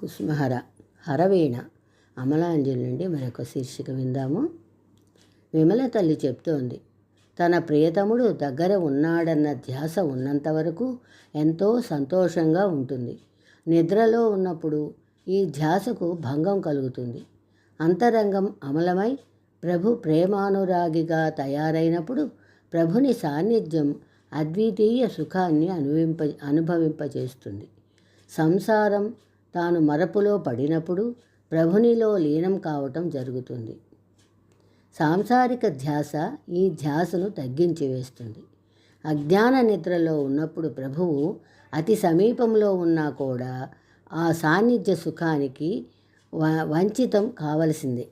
కుసుమహర హరవీణ అమలాంజలి నుండి మరొక శీర్షిక విందాము. విమల తల్లి చెప్తోంది తన ప్రియతముడు దగ్గర ఉన్నాడన్న ధ్యాస ఉన్నంత వరకు ఎంతో సంతోషంగా ఉంటుంది. నిద్రలో ఉన్నప్పుడు ఈ ధ్యాసకు భంగం కలుగుతుంది. అంతరంగం అమలమై ప్రభు ప్రేమానురాగిగా తయారైనప్పుడు ప్రభుని సాన్నిధ్యం అద్వితీయ సుఖాన్ని అనుభవింప అనుభవింపజేస్తుంది. సంసారం తాను మరపులో పడినప్పుడు ప్రభునిలో లీనం కావటం జరుగుతుంది. సాంసారిక ధ్యాస ఈ ధ్యాసను తగ్గించి వేస్తుంది. అజ్ఞాన నిద్రలో ఉన్నప్పుడు ప్రభువు అతి సమీపంలో ఉన్నా కూడా ఆ సాన్నిధ్య సుఖానికి వంచితం కావలసిందే.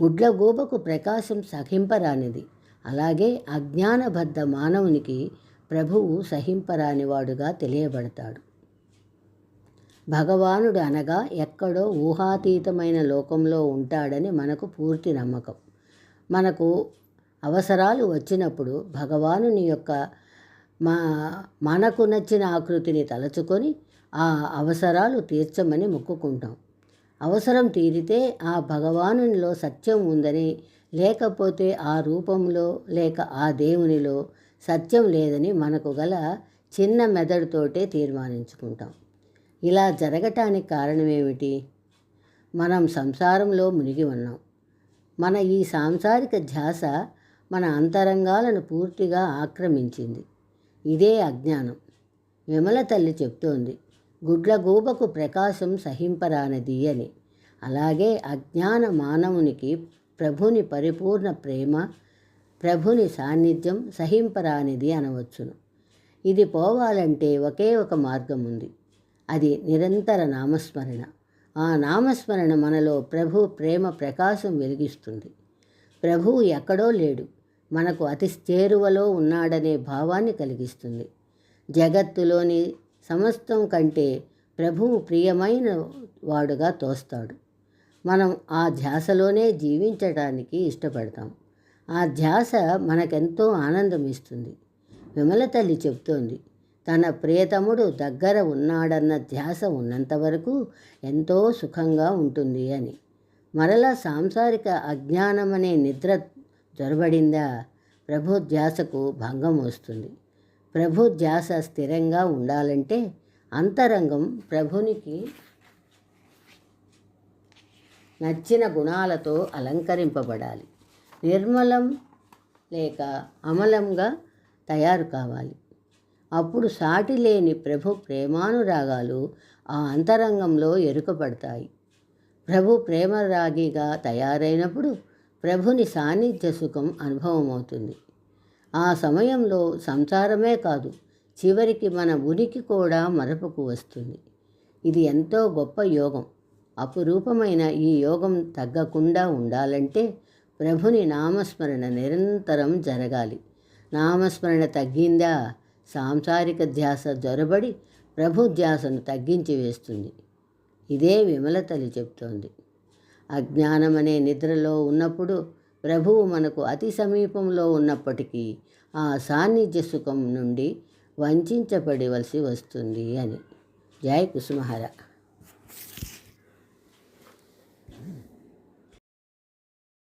గుడ్లగూబకు ప్రకాశం సహింపరానిది. అలాగే అజ్ఞానబద్ధ మానవునికి ప్రభువు సహింపరానివాడుగా తెలియబడతాడు. భగవానుడు అనగా ఎక్కడో ఊహాతీతమైన లోకంలో ఉంటాడని మనకు పూర్తి నమ్మకం. మనకు అవసరాలు వచ్చినప్పుడు భగవానుని యొక్క మా మనకు నచ్చిన ఆకృతిని తలచుకొని ఆ అవసరాలు తీర్చమని మొక్కుకుంటాం. అవసరం తీరితే ఆ భగవానునిలో సత్యం ఉందని లేకపోతే ఆ రూపంలో లేక ఆ దేవునిలో సత్యం లేదని మనకు గల చిన్న మెదడుతోటే తీర్మానించుకుంటాం. ఇలా జరగటానికి కారణమేమిటి? మనం సంసారంలో మునిగి ఉన్నాం. మన ఈ సాంసారిక ధ్యాస మన అంతరంగాలను పూర్తిగా ఆక్రమించింది. ఇదే అజ్ఞానం. విమల తల్లి చెప్తోంది గుడ్లగూబకు ప్రకాశం సహింపరానిది అని. అలాగే అజ్ఞాన మానవునికి ప్రభుని పరిపూర్ణ ప్రేమ ప్రభుని సాన్నిధ్యం సహింపరానిది అనవచ్చును. ఇది పోవాలంటే ఒకే ఒక మార్గం ఉంది అది నిరంతర నామస్మరణ. ఆ నామస్మరణ మనలో ప్రభు ప్రేమ ప్రకాశం వెలిగిస్తుంది. ప్రభువు ఎక్కడో లేడు. మనకు అతి చేరువలో ఉన్నాడనే భావాన్ని కలిగిస్తుంది. జగత్తులోని సమస్తం కంటే ప్రభువు ప్రియమైన వాడుగా తోస్తాడు. మనం ఆ ధ్యాసలోనే జీవించటానికి ఇష్టపడతాం. ఆ ధ్యాస మనకెంతో ఆనందం ఇస్తుంది. విమల తల్లి చెప్తోంది తన ప్రియతముడు దగ్గర ఉన్నాడన్న ధ్యాస ఉన్నంతవరకు ఎంతో సుఖంగా ఉంటుంది అని. మరలా సాంసారిక అజ్ఞానమనే నిద్ర జొరబడిందా ప్రభు ధ్యాసకు భంగం వస్తుంది. ప్రభు ధ్యాస స్థిరంగా ఉండాలంటే అంతరంగం ప్రభునికి నచ్చిన గుణాలతో అలంకరింపబడాలి. నిర్మలం లేక అమలంగా తయారు కావాలి. అప్పుడు సాటి లేని ప్రభు ప్రేమానురాగాలు ఆ అంతరంగంలో ఎరుకపడతాయి. ప్రభు ప్రేమరాగిగా తయారైనప్పుడు ప్రభుని సాన్నిధ్య సుఖం అనుభవమవుతుంది. ఆ సమయంలో సంసారమే కాదు చివరికి మన ఉనికి కూడా మరపుకు వస్తుంది. ఇది ఎంతో గొప్ప యోగం. అపురూపమైన ఈ యోగం తగ్గకుండా ఉండాలంటే ప్రభుని నామస్మరణ నిరంతరం జరగాలి. నామస్మరణ తగ్గిందా? సాంసారిక ధ్యాస జొరబడి ప్రభు ధ్యాసను తగ్గించి వేస్తుంది. ఇదే విమల తల్లి చెప్తోంది. అజ్ఞానం అనే నిద్రలో ఉన్నప్పుడు ప్రభువు మనకు అతి సమీపంలో ఉన్నప్పటికీ ఆ సాన్నిధ్య సుఖం నుండి వంచబడివలసి వస్తుంది అని. జై కుసుమహర